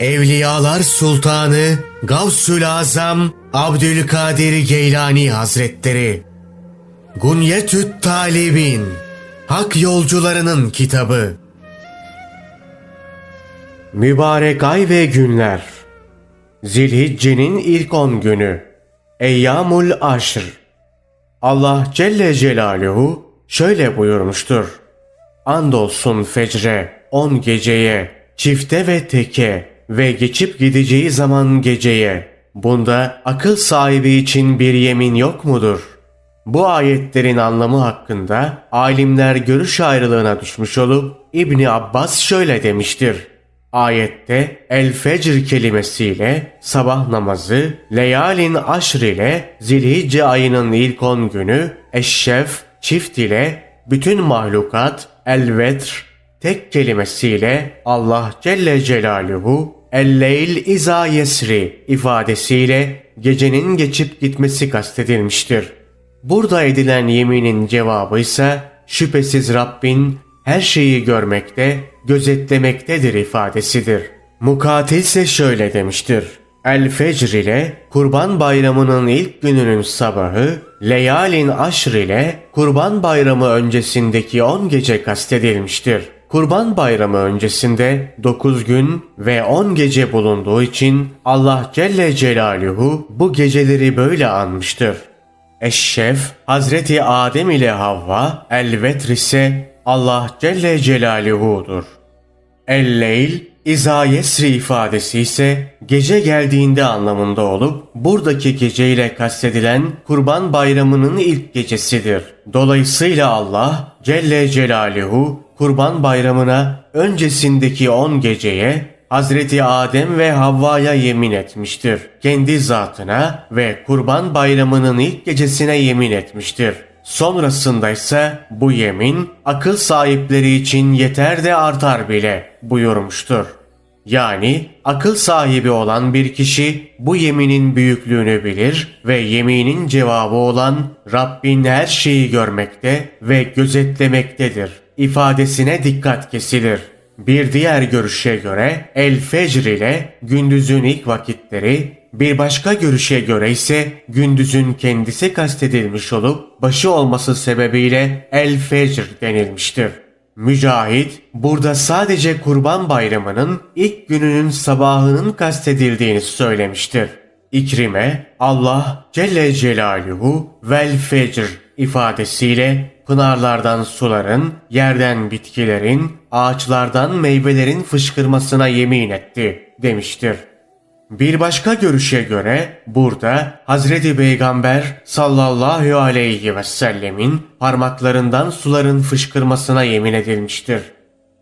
Evliyalar Sultanı Gavsül Azam Abdülkadir Geylani Hazretleri Gunyetüt Talibin Hak Yolcularının Kitabı. Mübarek ay ve günler. Zilhicce'nin ilk on günü. Eyyamul Aşr. Allah Celle Celaluhu şöyle buyurmuştur. Andolsun fecre, on geceye, çifte ve teke ve geçip gideceği zaman geceye. Bunda akıl sahibi için bir yemin yok mudur? Bu ayetlerin anlamı hakkında alimler görüş ayrılığına düşmüş olup İbni Abbas şöyle demiştir. Ayette el fecr kelimesiyle sabah namazı, leyalin aşr ile zilhicce ayının ilk on günü, eşşef, çift ile bütün mahlukat, el vetr, tek kelimesiyle Allah Celle Celaluhu el-leyl iza yesri ifadesiyle gecenin geçip gitmesi kastedilmiştir. Burada edilen yeminin cevabı ise şüphesiz Rabbin her şeyi görmekte, gözetlemektedir ifadesidir. Mukatil ise şöyle demiştir. El Fecr ile Kurban Bayramı'nın ilk gününün sabahı, Leyalin Aşr ile Kurban Bayramı öncesindeki 10 gece kastedilmiştir. Kurban Bayramı öncesinde 9 gün ve 10 gece bulunduğu için Allah Celle Celaluhu bu geceleri böyle anmıştır. Eşşef Hazreti Adem ile Havva, El-Vetr ise Allah Celle Celaluhu'dur. El-Leyl, İza Yesri ifadesi ise gece geldiğinde anlamında olup buradaki gece ile kastedilen Kurban Bayramı'nın ilk gecesidir. Dolayısıyla Allah Celle Celaluhu Kurban Bayramı'na öncesindeki 10 geceye Hazreti Adem ve Havva'ya yemin etmiştir. Kendi zatına ve Kurban Bayramı'nın ilk gecesine yemin etmiştir. Sonrasında ise bu yemin akıl sahipleri için yeter de artar bile buyurmuştur. Yani akıl sahibi olan bir kişi bu yeminin büyüklüğünü bilir ve yeminin cevabı olan Rabbin her şeyi görmekte ve gözetlemektedir ifadesine dikkat kesilir. Bir diğer görüşe göre El Fecr ile gündüzün ilk vakitleri, bir başka görüşe göre ise gündüzün kendisi kastedilmiş olup başı olması sebebiyle El Fecr denilmiştir. Mücahit burada sadece Kurban Bayramı'nın ilk gününün sabahının kastedildiğini söylemiştir. İkrime Allah Celle Celaluhu vel fecr ifadesiyle pınarlardan suların, yerden bitkilerin, ağaçlardan meyvelerin fışkırmasına yemin etti demiştir. Bir başka görüşe göre burada Hazreti Peygamber sallallahu aleyhi ve sellemin parmaklarından suların fışkırmasına yemin edilmiştir.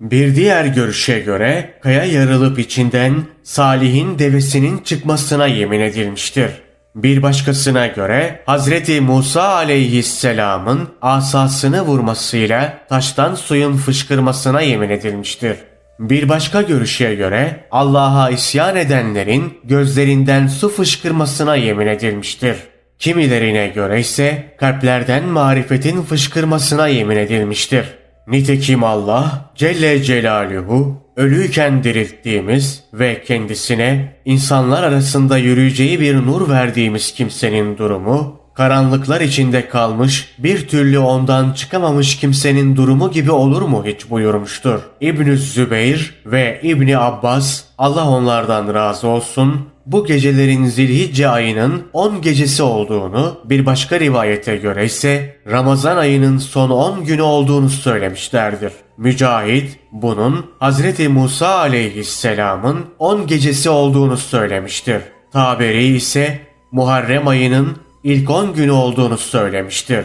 Bir diğer görüşe göre kaya yarılıp içinden Salih'in devesinin çıkmasına yemin edilmiştir. Bir başkasına göre Hazreti Musa aleyhisselamın asasını vurmasıyla taştan suyun fışkırmasına yemin edilmiştir. Bir başka görüşe göre Allah'a isyan edenlerin gözlerinden su fışkırmasına yemin edilmiştir. Kimilerine göre ise kalplerden marifetin fışkırmasına yemin edilmiştir. Nitekim Allah Celle Celaluhu ölüyken dirilttiğimiz ve kendisine insanlar arasında yürüyeceği bir nur verdiğimiz kimsenin durumu karanlıklar içinde kalmış bir türlü ondan çıkamamış kimsenin durumu gibi olur mu hiç buyurmuştur. İbn Zübeyr ve İbni Abbas Allah onlardan razı olsun bu gecelerin Zilhicce ayının 10 gecesi olduğunu, bir başka rivayete göre ise Ramazan ayının son 10 günü olduğunu söylemişlerdir. Mücahit bunun Hazreti Musa aleyhisselamın 10 gecesi olduğunu söylemiştir. Taberi ise Muharrem ayının ilk 10 günü olduğunu söylemiştir.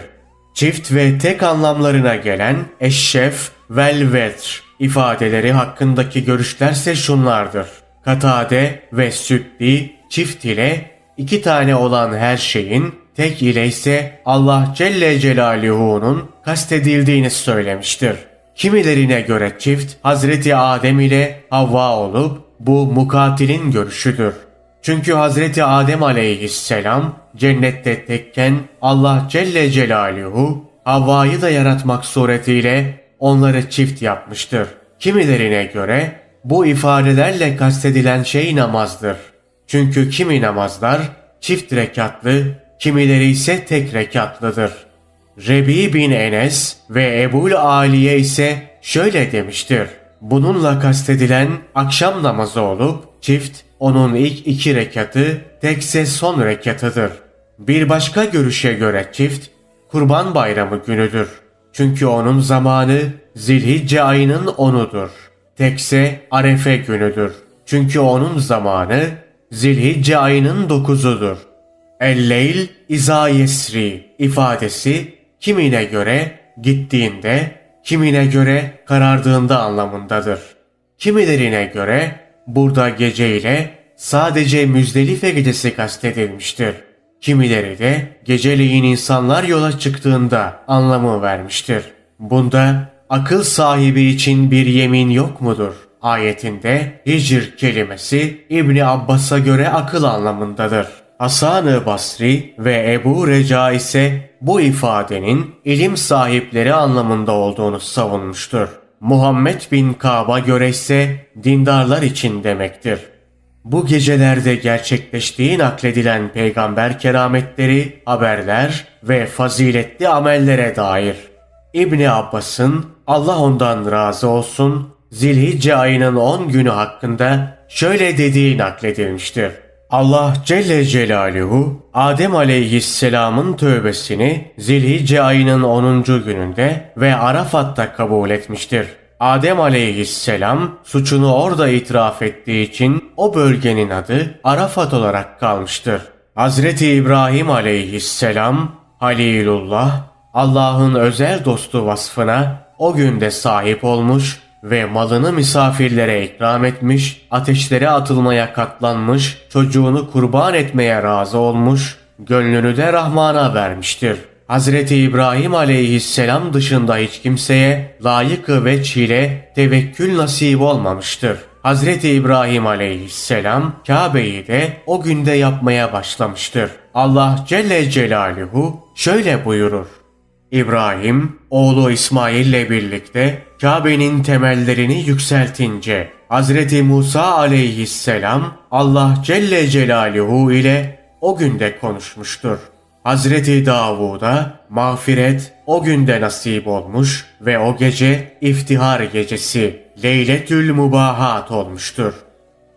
Çift ve tek anlamlarına gelen eşşef, vel vetr ifadeleri hakkındaki görüşlerse şunlardır. Katade ve Süddi çift ile iki tane olan her şeyin tek ile ise Allah Celle Celaluhu'nun kastedildiğini söylemiştir. Kimilerine göre çift Hazreti Adem ile Havva olup bu mukatilin görüşüdür. Çünkü Hazreti Adem aleyhisselam cennette tekken Allah Celle Celaluhu Havva'yı da yaratmak suretiyle onları çift yapmıştır. Kimilerine göre bu ifadelerle kastedilen şey namazdır. Çünkü kimi namazlar çift rekatlı, kimileri ise tek rekatlıdır. Rebi bin Enes ve Ebul Aliye ise şöyle demiştir. Bununla kastedilen akşam namazı olup çift onun ilk iki rekatı tekse son rekatıdır. Bir başka görüşe göre çift Kurban Bayramı günüdür. Çünkü onun zamanı Zilhicce ayının onudur. Tekse Arefe günüdür. Çünkü onun zamanı Zilhicce ayının dokuzudur. El-Leyl Yesri ifadesi kimine göre gittiğinde, kimine göre karardığında anlamındadır. Kimilerine göre burada gece ile sadece Müzdelife gecesi kastedilmiştir. Kimileri de geceleyin insanlar yola çıktığında anlamı vermiştir. Bunda akıl sahibi için bir yemin yok mudur? Ayetinde hicr kelimesi İbni Abbas'a göre akıl anlamındadır. Hasan-ı Basri ve Ebu Reca ise bu ifadenin ilim sahipleri anlamında olduğunu savunmuştur. Muhammed bin Ka'ba göre ise dindarlar için demektir. Bu gecelerde gerçekleştiği nakledilen peygamber kerametleri, haberler ve faziletli amellere dair. İbni Abbas'ın Allah ondan razı olsun Zilhicce ayının 10 günü hakkında şöyle dediği nakledilmiştir. Allah Celle Celaluhu Adem aleyhisselamın tövbesini Zilhicce ayının 10. gününde ve Arafat'ta kabul etmiştir. Adem aleyhisselam suçunu orada itiraf ettiği için o bölgenin adı Arafat olarak kalmıştır. Hazreti İbrahim aleyhisselam Halilullah Allah'ın özel dostu vasfına o günde sahip olmuş ve malını misafirlere ikram etmiş, ateşlere atılmaya katlanmış, çocuğunu kurban etmeye razı olmuş, gönlünü de Rahman'a vermiştir. Hazreti İbrahim aleyhisselam dışında hiç kimseye layık ve çile tevekkül nasip olmamıştır. Hazreti İbrahim aleyhisselam Kabe'yi de o günde yapmaya başlamıştır. Allah Celle Celaluhu şöyle buyurur. İbrahim oğlu İsmail ile birlikte Kabe'nin temellerini yükseltince Hazreti Musa aleyhisselam Allah Celle Celaluhu ile o günde konuşmuştur. Hazreti Davud'a mağfiret o günde nasip olmuş ve o gece iftihar gecesi Leyletül Mubahat olmuştur.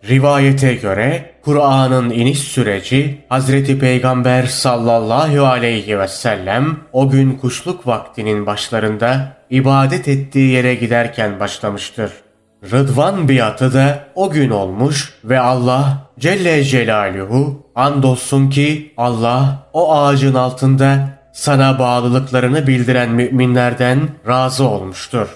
Rivayete göre Kur'an'ın iniş süreci Hazreti Peygamber sallallahu aleyhi ve sellem o gün kuşluk vaktinin başlarında ibadet ettiği yere giderken başlamıştır. Rıdvan biatı da o gün olmuş ve Allah Celle Celaluhu andolsun ki Allah o ağacın altında sana bağlılıklarını bildiren müminlerden razı olmuştur.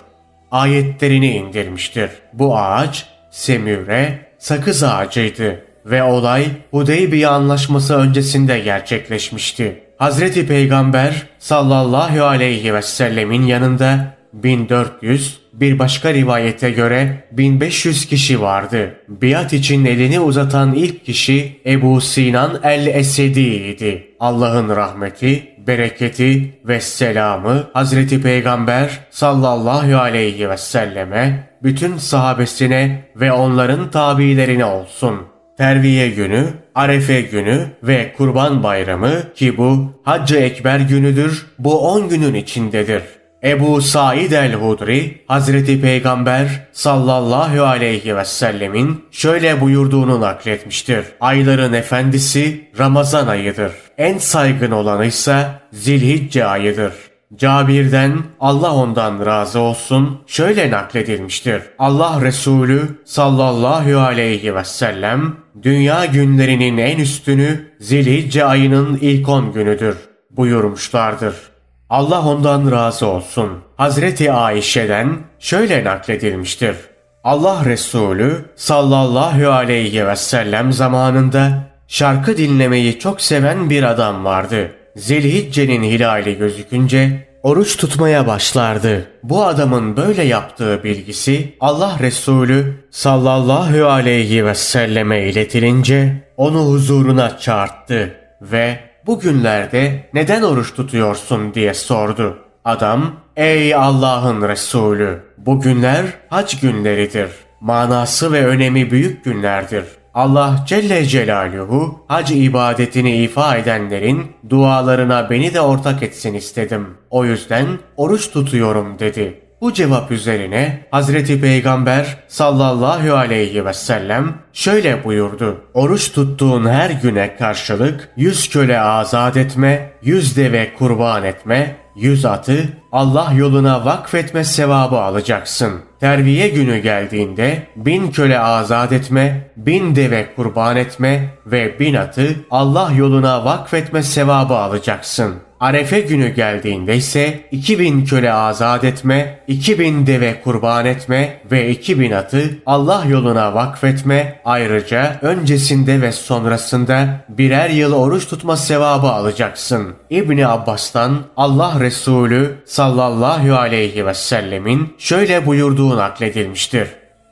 Ayetlerini indirmiştir. Bu ağaç Semüre sakız ağacıydı ve olay Hudeybiye anlaşması öncesinde gerçekleşmişti. Hazreti Peygamber sallallahu aleyhi ve sellemin yanında 1400 bir başka rivayete göre 1500 kişi vardı. Biat için elini uzatan ilk kişi Ebu Sinan el-Esedi'ydi. Allah'ın rahmeti, bereketi ve selamı Hazreti Peygamber sallallahu aleyhi ve selleme, bütün sahabesine ve onların tabilerine olsun. Terviye günü, Arefe günü ve Kurban Bayramı ki bu Haccı Ekber günüdür, bu 10 günün içindedir. Ebu Said el-Hudri, Hazreti Peygamber sallallahu aleyhi ve sellemin şöyle buyurduğunu nakletmiştir. Ayların efendisi Ramazan ayıdır. En saygın olanı ise Zilhicce ayıdır. Cabir'den Allah ondan razı olsun şöyle nakledilmiştir. Allah Resulü sallallahu aleyhi ve sellem dünya günlerinin en üstünü Zilhicce ayının ilk on günüdür buyurmuşlardır. Allah ondan razı olsun. Hazreti Ayşe'den şöyle nakledilmiştir. Allah Resulü sallallahu aleyhi ve sellem zamanında şarkı dinlemeyi çok seven bir adam vardı. Zilhicce'nin hilali gözükünce oruç tutmaya başlardı. Bu adamın böyle yaptığı bilgisi Allah Resulü sallallahu aleyhi ve selleme iletilince onu huzuruna çağırttı ve bugünlerde neden oruç tutuyorsun diye sordu. Adam, ey Allah'ın Resulü, bugünler hac günleridir. manası ve önemi büyük günlerdir. Allah Celle Celaluhu hac ibadetini ifa edenlerin dualarına beni de ortak etsin istedim. O yüzden oruç tutuyorum dedi. Bu cevap üzerine Hazreti Peygamber sallallahu aleyhi ve sellem şöyle buyurdu. Oruç tuttuğun her güne karşılık yüz köle azat etme, yüz deve kurban etme, yüz atı Allah yoluna vakfetme sevabı alacaksın. Terviye günü geldiğinde bin köle azat etme, bin deve kurban etme ve bin atı Allah yoluna vakfetme sevabı alacaksın. Arefe günü geldiğinde ise 2000 köle azat etme, 2000 deve kurban etme ve 2000 atı Allah yoluna vakfetme ayrıca öncesinde ve sonrasında birer yıl oruç tutma sevabı alacaksın. İbni Abbas'tan Allah Resulü sallallahu aleyhi ve sellemin şöyle buyurduğu nakledilmiştir.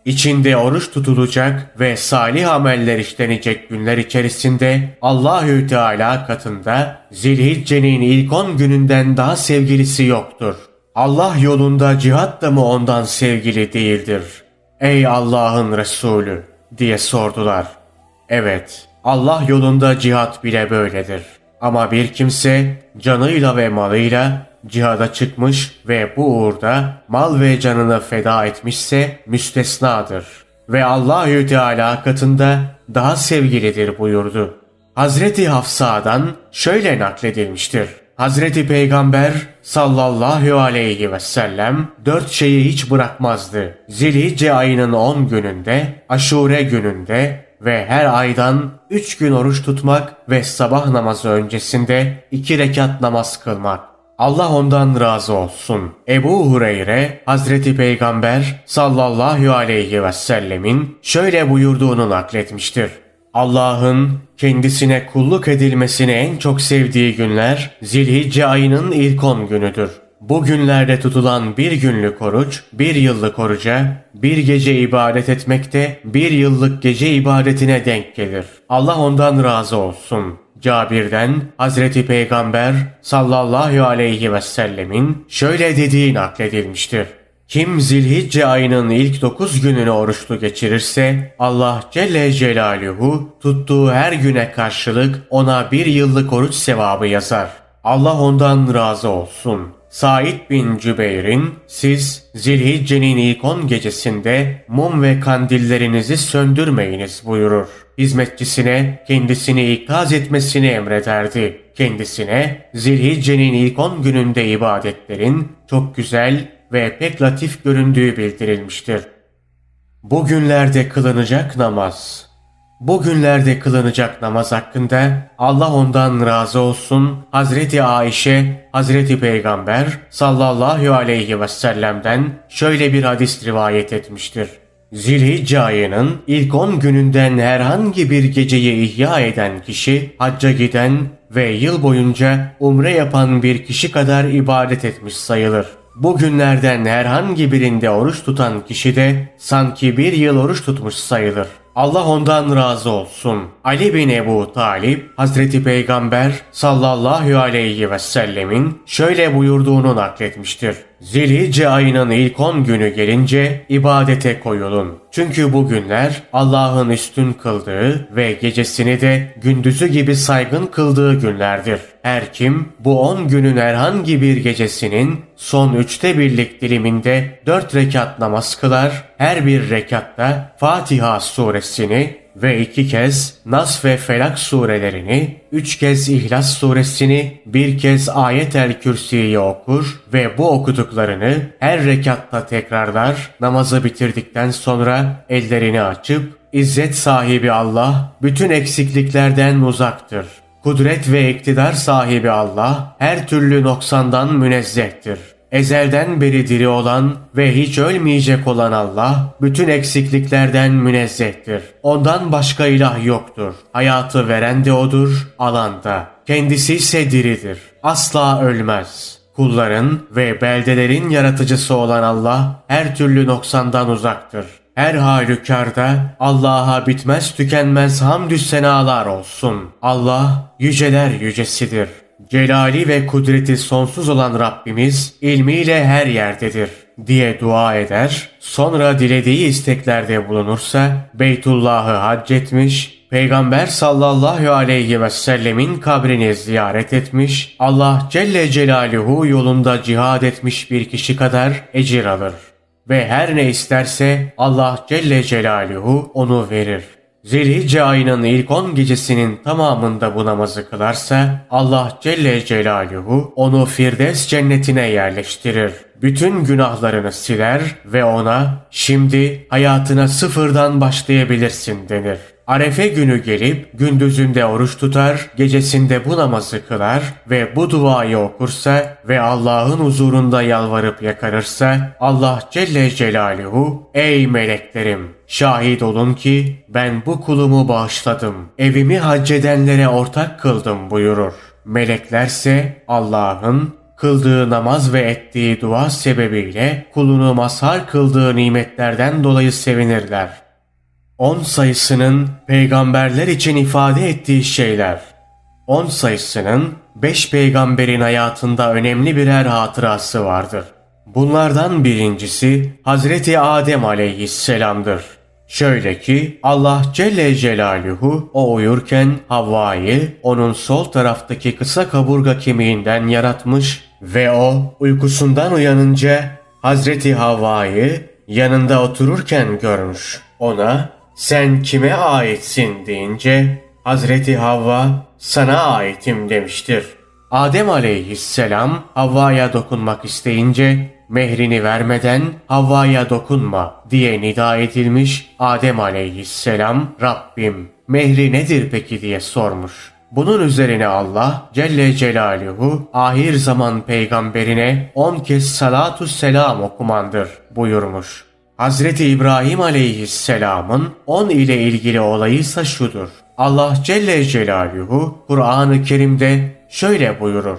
İçinde oruç tutulacak ve salih ameller işlenecek günler içerisinde Allahü Teala katında Zilhicce'nin ilk 10 gününden daha sevgilisi yoktur. Allah yolunda cihat da mı ondan sevgili değildir? Ey Allah'ın Resulü diye sordular. Evet, Allah yolunda cihat bile böyledir. Ama bir kimse canıyla ve malıyla cihada çıkmış ve bu uğurda mal ve canını feda etmişse müstesnadır ve Allahü Teala katında daha sevgilidir buyurdu. Hazreti Hafsa'dan şöyle nakledilmiştir. Hazreti Peygamber sallallahu aleyhi ve sellem dört şeyi hiç bırakmazdı. Zilhicce ayının on gününde, aşure gününde ve her aydan üç gün oruç tutmak ve sabah namazı öncesinde iki rekat namaz kılmak. Allah ondan razı olsun. Ebu Hureyre, Hazreti Peygamber sallallahu aleyhi ve sellemin şöyle buyurduğunu nakletmiştir. Allah'ın kendisine kulluk edilmesini en çok sevdiği günler Zilhicce ayının ilk on günüdür. Bu günlerde tutulan bir günlük oruç, bir yıllık oruca, bir gece ibadet etmekte bir yıllık gece ibadetine denk gelir. Allah ondan razı olsun. Cabir'den Hazreti Peygamber sallallahu aleyhi ve sellemin şöyle dediği nakledilmiştir. Kim zilhicce ayının ilk dokuz gününü oruçlu geçirirse Allah Celle Celaluhu tuttuğu her güne karşılık ona bir yıllık oruç sevabı yazar. Allah ondan razı olsun. Said bin Cübeyr'in siz Zilhicce'nin ilk on gecesinde mum ve kandillerinizi söndürmeyiniz buyurur. Hizmetçisine kendisini ikaz etmesini emrederdi. Kendisine Zilhicce'nin ilk on gününde ibadetlerin çok güzel ve pek latif göründüğü bildirilmiştir. Bugünlerde kılınacak namaz Bugünlerde kılınacak namaz hakkında Allah ondan razı olsun Hazreti Ayşe, Hazreti Peygamber sallallahu aleyhi ve sellem'den şöyle bir hadis rivayet etmiştir. Zilhicce ilk 10 gününden herhangi bir geceyi ihya eden kişi hacca giden ve yıl boyunca umre yapan bir kişi kadar ibadet etmiş sayılır. Bu günlerden herhangi birinde oruç tutan kişi de sanki bir yıl oruç tutmuş sayılır. Allah ondan razı olsun. Ali bin Ebu Talip, Hazreti Peygamber sallallahu aleyhi ve sellemin şöyle buyurduğunu nakletmiştir. Zilhicce ayının ilk 10 günü gelince ibadete koyulun. Çünkü bu günler Allah'ın üstün kıldığı ve gecesini de gündüzü gibi saygın kıldığı günlerdir. Her kim bu 10 günün herhangi bir gecesinin son üçte birlik diliminde 4 rekat namaz kılar, her bir rekatta Fatiha suresini ve iki kez Nas ve Felak surelerini, üç kez İhlas suresini, bir kez Ayet-el Kürsi'yi okur ve bu okuduklarını her rekatta tekrarlar, namazı bitirdikten sonra ellerini açıp, İzzet sahibi Allah bütün eksikliklerden uzaktır. Kudret ve iktidar sahibi Allah her türlü noksandan münezzehtir. Ezelden beri diri olan ve hiç ölmeyecek olan Allah bütün eksikliklerden münezzehtir. Ondan başka ilah yoktur. Hayatı veren de odur, alan da. Kendisi ise diridir. Asla ölmez. Kulların ve beldelerin yaratıcısı olan Allah her türlü noksandan uzaktır. Her halükarda Allah'a bitmez tükenmez hamdü senalar olsun. Allah yüceler yücesidir. Celali ve kudreti sonsuz olan Rabbimiz ilmiyle her yerdedir. diye dua eder, sonra dilediği isteklerde bulunursa Beytullah'ı hac etmiş, Peygamber sallallahu aleyhi ve sellemin kabrini ziyaret etmiş, Allah Celle Celaluhu yolunda cihad etmiş bir kişi kadar ecir alır. Ve her ne isterse Allah Celle Celaluhu onu verir. Zilhicce ayının ilk 10 gecesinin tamamında bu namazı kılarsa Allah Celle Celaluhu onu Firdevs cennetine yerleştirir. Bütün günahlarını siler ve ona şimdi hayatına sıfırdan başlayabilirsin denir. Arefe günü gelip gündüzünde oruç tutar, gecesinde bu namazı kılar ve bu duayı okursa ve Allah'ın huzurunda yalvarıp yakarırsa Allah Celle Celaluhu ey meleklerim şahit olun ki ben bu kulumu bağışladım. Evimi hac edenlere ortak kıldım buyurur. Meleklerse Allah'ın kıldığı namaz ve ettiği dua sebebiyle kulunu mazhar kıldığı nimetlerden dolayı sevinirler. 10 sayısının peygamberler için ifade ettiği şeyler. 10 sayısının 5 peygamberin hayatında önemli birer hatırası vardır. Bunlardan birincisi Hazreti Adem aleyhisselamdır. Şöyle ki Allah Celle Celaluhu o uyurken Havva'yı onun sol taraftaki kısa kaburga kemiğinden yaratmış ve o uykusundan uyanınca Hazreti Havva'yı yanında otururken görmüş. Ona sen kime aitsin deyince Hazreti Havva sana aitim demiştir. Adem aleyhisselam Havva'ya dokunmak isteyince mehrini vermeden Havva'ya dokunma diye nida edilmiş Adem aleyhisselam Rabbim mehri nedir peki diye sormuş. Bunun üzerine Allah Celle Celaluhu ahir zaman peygamberine on kez salatu selam okumandır buyurmuş. Hazreti İbrahim aleyhisselamın on ile ilgili olayı ise şudur. Allah Celle Celaluhu Kur'an-ı Kerim'de şöyle buyurur.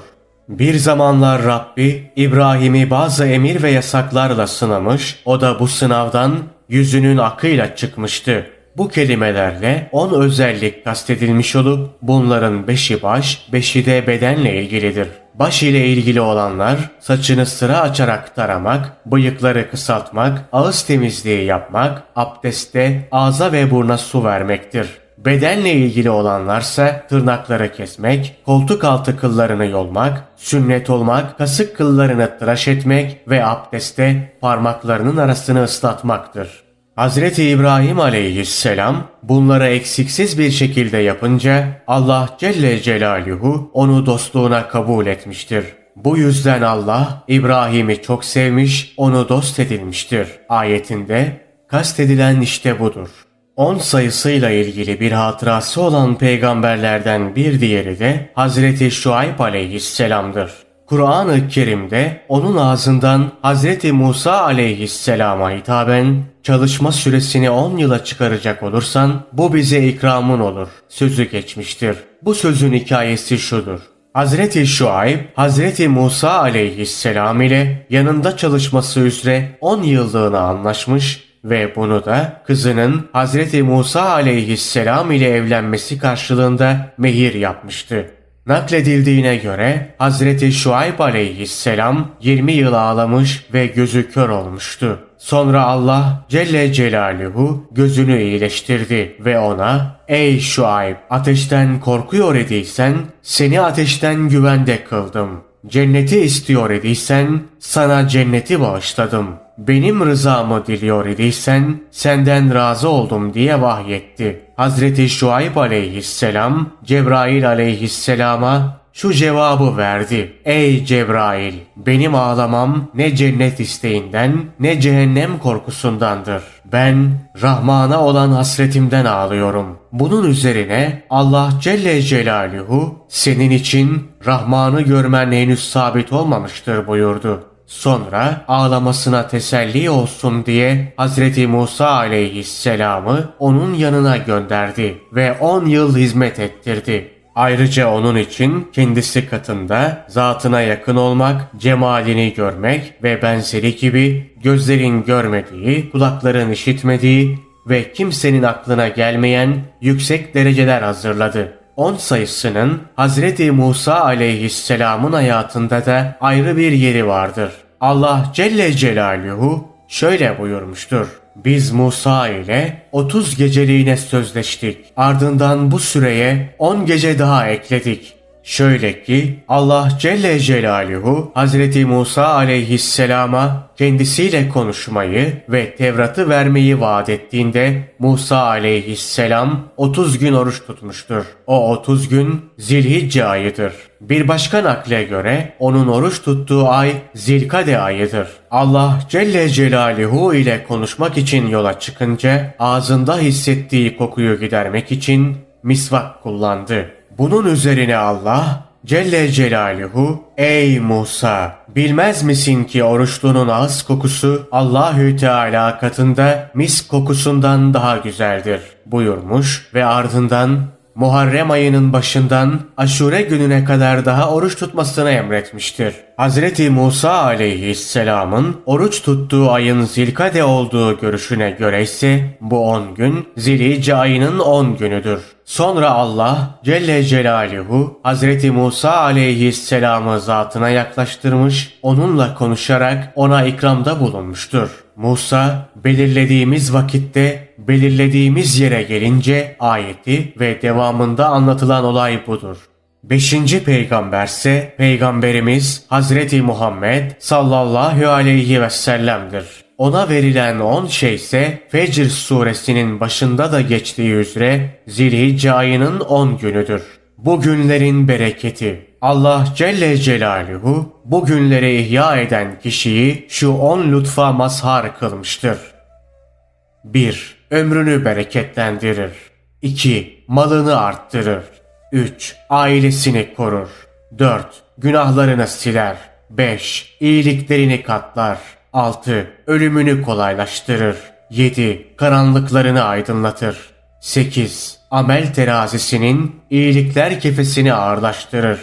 Bir zamanlar Rabbi İbrahim'i bazı emir ve yasaklarla sınamış, o da bu sınavdan yüzünün akıyla çıkmıştı. Bu kelimelerle on özellik kastedilmiş olup bunların beşi baş, beşi de bedenle ilgilidir. Baş ile ilgili olanlar saçını sıra açarak taramak, bıyıkları kısaltmak, ağız temizliği yapmak, abdestte ağza ve burna su vermektir. Bedenle ilgili olanlarsa tırnakları kesmek, koltuk altı kıllarını yolmak, sünnet olmak, kasık kıllarını tıraş etmek ve abdestte parmaklarının arasını ıslatmaktır. Hazreti İbrahim aleyhisselam bunları eksiksiz bir şekilde yapınca Allah Celle Celaluhu onu dostluğuna kabul etmiştir. Bu yüzden Allah İbrahim'i çok sevmiş, onu dost edilmiştir. Ayetinde kastedilen işte budur. 10 sayısıyla ilgili bir hatırası olan peygamberlerden bir diğeri de Hazreti Şuayb aleyhisselamdır. Kur'an-ı Kerim'de onun ağzından Hazreti Musa aleyhisselama hitaben çalışma süresini 10 yıla çıkaracak olursan bu bize ikramın olur sözü geçmiştir. Bu sözün hikayesi şudur. Hazreti Şuayb, Hazreti Musa aleyhisselam ile yanında çalışması üzere 10 yıllığına anlaşmış ve bunu da kızının Hazreti Musa aleyhisselam ile evlenmesi karşılığında mehir yapmıştı. Nakledildiğine göre Hazreti Şuayb aleyhisselam 20 yıl ağlamış ve gözü kör olmuştu. Sonra Allah Celle Celaluhu gözünü iyileştirdi ve ona Ey Şuayb ateşten korkuyor idiysen seni ateşten güvende kıldım. Cenneti istiyor idiysen sana cenneti bağışladım. Benim rızamı diliyor idiysen senden razı oldum diye vahyetti. Hazreti Şuayb aleyhisselam Cebrail aleyhisselama şu cevabı verdi. Ey Cebrail! Benim ağlamam ne cennet isteğinden ne cehennem korkusundandır. Ben Rahman'a olan hasretimden ağlıyorum. Bunun üzerine Allah Celle Celaluhu senin için Rahman'ı görmen henüz sabit olmamıştır buyurdu. Sonra ağlamasına teselli olsun diye Hazreti Musa aleyhisselamı onun yanına gönderdi ve 10 yıl hizmet ettirdi. Ayrıca onun için kendisi katında zatına yakın olmak, cemalini görmek ve benzeri gibi gözlerin görmediği, kulakların işitmediği ve kimsenin aklına gelmeyen yüksek dereceler hazırladı. 10 sayısının Hazreti Musa aleyhisselamın hayatında da ayrı bir yeri vardır. Allah Celle Celaluhu şöyle buyurmuştur. Biz Musa ile 30 geceliğine sözleştik. Ardından bu süreye 10 gece daha ekledik. Şöyle ki Allah Celle Celaluhu Hazreti Musa aleyhisselama kendisiyle konuşmayı ve Tevrat'ı vermeyi vaat ettiğinde Musa aleyhisselam 30 gün oruç tutmuştur. O 30 gün Zilhicce ayıdır. Bir başka nakle göre onun oruç tuttuğu ay Zilkade ayıdır. Allah Celle Celaluhu ile konuşmak için yola çıkınca ağzında hissettiği kokuyu gidermek için misvak kullandı. Bunun üzerine Allah Celle Celaluhu Ey Musa bilmez misin ki oruçlunun ağız kokusu Allahü Teala katında mis kokusundan daha güzeldir buyurmuş ve ardından Muharrem ayının başından Aşure gününe kadar daha oruç tutmasını emretmiştir. Hazreti Musa aleyhisselamın oruç tuttuğu ayın zilkade olduğu görüşüne göre ise bu 10 gün zilhicce ayının 10 günüdür. Sonra Allah Celle Celaluhu Hazreti Musa aleyhisselamı zatına yaklaştırmış, onunla konuşarak ona ikramda bulunmuştur. Musa belirlediğimiz vakitte belirlediğimiz yere gelince ayeti ve devamında anlatılan olay budur. Beşinci peygamberse peygamberimiz Hazreti Muhammed sallallahu aleyhi ve sellem'dir. Ona verilen on şey ise Fecr suresinin başında da geçtiği üzere Zilhicce ayının on günüdür. Bu günlerin bereketi Allah Celle Celaluhu bu günleri ihya eden kişiyi şu on lütfa mazhar kılmıştır. 1. Ömrünü bereketlendirir. 2. Malını arttırır. 3. Ailesini korur. 4. Günahlarını siler. 5. İyiliklerini katlar. 6. Ölümünü kolaylaştırır. 7. Karanlıklarını aydınlatır. 8. Amel terazisinin iyilikler kefesini ağırlaştırır.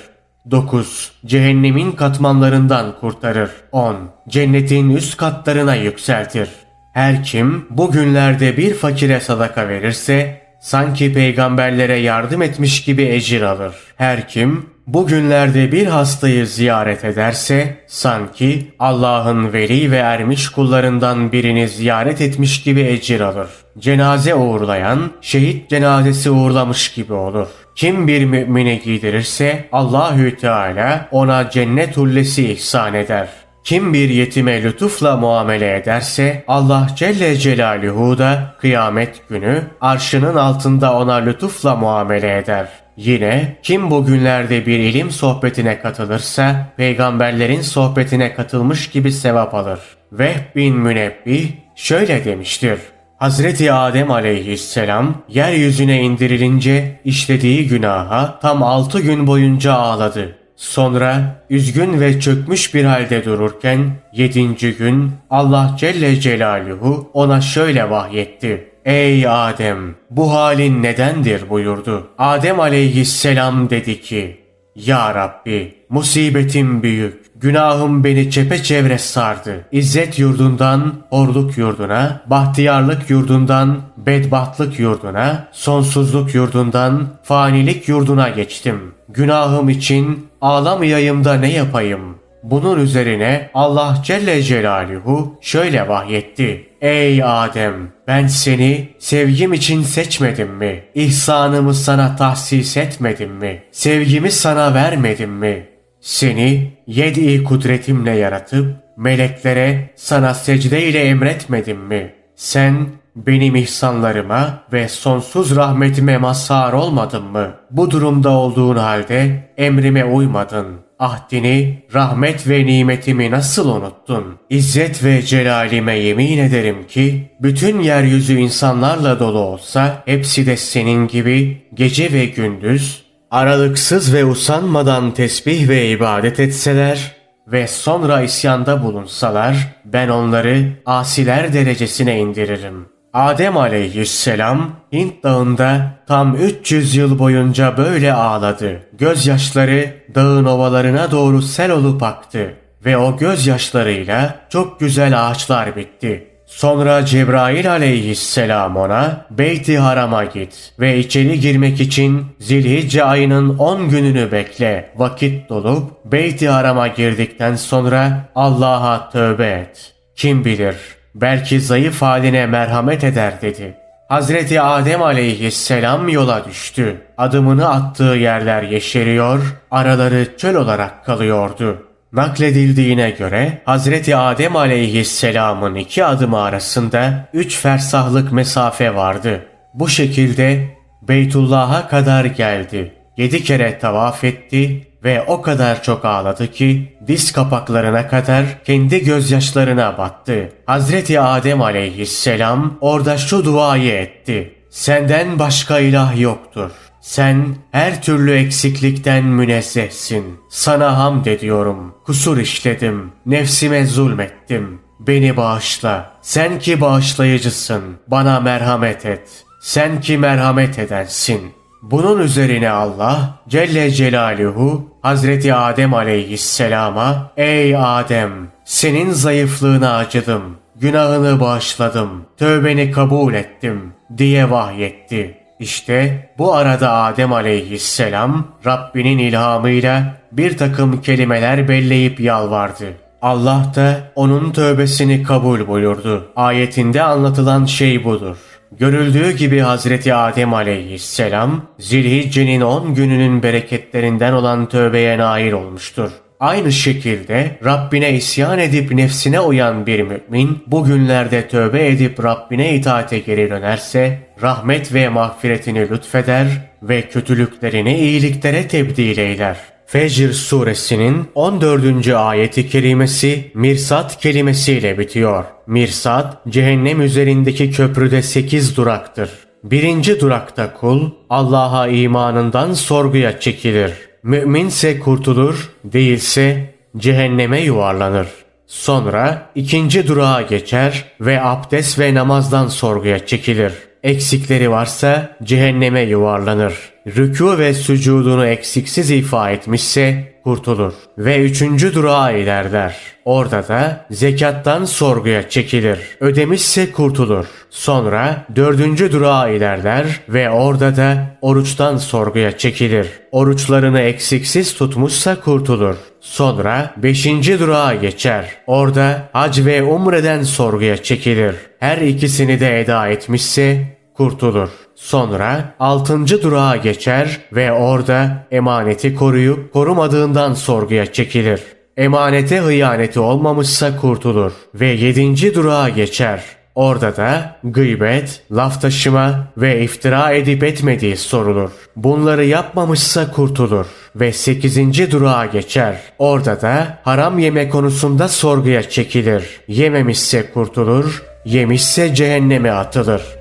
9. Cehennemin katmanlarından kurtarır. 10. Cennetin üst katlarına yükseltir. Her kim bu günlerde bir fakire sadaka verirse sanki peygamberlere yardım etmiş gibi ecir alır. Her kim bu günlerde bir hastayı ziyaret ederse sanki Allah'ın veli ve ermiş kullarından birini ziyaret etmiş gibi ecir alır. Cenaze uğurlayan şehit cenazesi uğurlamış gibi olur. Kim bir mümini giydirirse Allahü Teala ona cennet hullesi ihsan eder. Kim bir yetime lütufla muamele ederse Allah Celle Celaluhu da kıyamet günü arşının altında ona lütufla muamele eder. Yine kim bu günlerde bir ilim sohbetine katılırsa peygamberlerin sohbetine katılmış gibi sevap alır. Vehb bin Münebbih şöyle demiştir. Hazreti Adem aleyhisselam yeryüzüne indirilince işlediği günaha tam altı gün boyunca ağladı. Sonra üzgün ve çökmüş bir halde dururken yedinci gün Allah Celle Celaluhu ona şöyle vahyetti. Ey Adem bu halin nedendir buyurdu. Adem aleyhisselam dedi ki Ya Rabbi musibetim büyük. Günahım beni çepeçevre sardı. İzzet yurdundan horluk yurduna, bahtiyarlık yurdundan bedbahtlık yurduna, sonsuzluk yurdundan fanilik yurduna geçtim. Günahım için ağlamayayım da ne yapayım? Bunun üzerine Allah Celle Celaluhu şöyle vahyetti. Ey Adem ben seni sevgim için seçmedim mi? İhsanımı sana tahsis etmedim mi? Sevgimi sana vermedim mi? Seni yedi kudretimle yaratıp meleklere sana secde ile emretmedim mi? Sen benim ihsanlarıma ve sonsuz rahmetime mazhar olmadın mı? Bu durumda olduğun halde emrime uymadın. Ahdini, rahmet ve nimetimi nasıl unuttun? İzzet ve celalime yemin ederim ki, bütün yeryüzü insanlarla dolu olsa, hepsi de senin gibi gece ve gündüz, aralıksız ve usanmadan tesbih ve ibadet etseler, ve sonra isyanda bulunsalar, ben onları asiler derecesine indiririm. Adem aleyhisselam Hint dağında tam 300 yıl boyunca böyle ağladı. Gözyaşları dağın ovalarına doğru sel olup aktı ve o gözyaşlarıyla çok güzel ağaçlar bitti. Sonra Cebrail aleyhisselam ona Beyt-i Haram'a git ve içeri girmek için Zilhicce ayının 10 gününü bekle. Vakit dolup Beyt-i Haram'a girdikten sonra Allah'a tövbe et. Kim bilir belki zayıf haline merhamet eder dedi. Hazreti Adem aleyhisselam yola düştü. Adımını attığı yerler yeşeriyor, araları çöl olarak kalıyordu. Nakledildiğine göre Hazreti Adem aleyhisselamın iki adımı arasında üç fersahlık mesafe vardı. Bu şekilde Beytullah'a kadar geldi. Yedi kere tavaf etti ve o kadar çok ağladı ki diz kapaklarına kadar kendi gözyaşlarına battı. Hazreti Adem aleyhisselam orada şu duayı etti. Senden başka ilah yoktur. Sen her türlü eksiklikten münezzehsin. Sana hamd ediyorum. Kusur işledim. Nefsime zulmettim. Beni bağışla. Sen ki bağışlayıcısın. Bana merhamet et. Sen ki merhamet edensin. Bunun üzerine Allah Celle Celaluhu Hazreti Adem aleyhisselama Ey Adem senin zayıflığına acıdım. Günahını bağışladım. Tövbeni kabul ettim diye vahyetti. İşte bu arada Adem aleyhisselam Rabbinin ilhamıyla bir takım kelimeler belleyip yalvardı. Allah da onun tövbesini kabul buyurdu. Ayetinde anlatılan şey budur. Görüldüğü gibi Hazreti Adem aleyhisselam Zilhicce'nin 10 gününün bereketlerinden olan tövbeye nail olmuştur. Aynı şekilde Rabbine isyan edip nefsine uyan bir mümin bu günlerde tövbe edip Rabbine itaate geri dönerse rahmet ve mağfiretini lütfeder ve kötülüklerini iyiliklere tebdil eyler. Fecr suresinin 14. ayeti kerimesi mirsat kelimesiyle bitiyor. Mirsat cehennem üzerindeki köprüde 8 duraktır. Birinci durakta kul Allah'a imanından sorguya çekilir. Müminse kurtulur, değilse cehenneme yuvarlanır. Sonra ikinci durağa geçer ve abdest ve namazdan sorguya çekilir. Eksikleri varsa cehenneme yuvarlanır. Rükû ve sücudunu eksiksiz ifa etmişse kurtulur. Ve üçüncü durağa ilerler. Orada da zekattan sorguya çekilir. Ödemişse kurtulur. Sonra dördüncü durağa ilerler ve orada da oruçtan sorguya çekilir. Oruçlarını eksiksiz tutmuşsa kurtulur. Sonra beşinci durağa geçer. Orada hac ve umreden sorguya çekilir. Her ikisini de eda etmişse kurtulur. Sonra altıncı durağa geçer ve orada emaneti koruyup korumadığından sorguya çekilir. Emanete hıyaneti olmamışsa kurtulur ve yedinci durağa geçer. Orada da gıybet, laf taşıma ve iftira edip etmediği sorulur. Bunları yapmamışsa kurtulur ve 8. durağa geçer. Orada da haram yeme konusunda sorguya çekilir. Yememişse kurtulur, yemişse cehenneme atılır.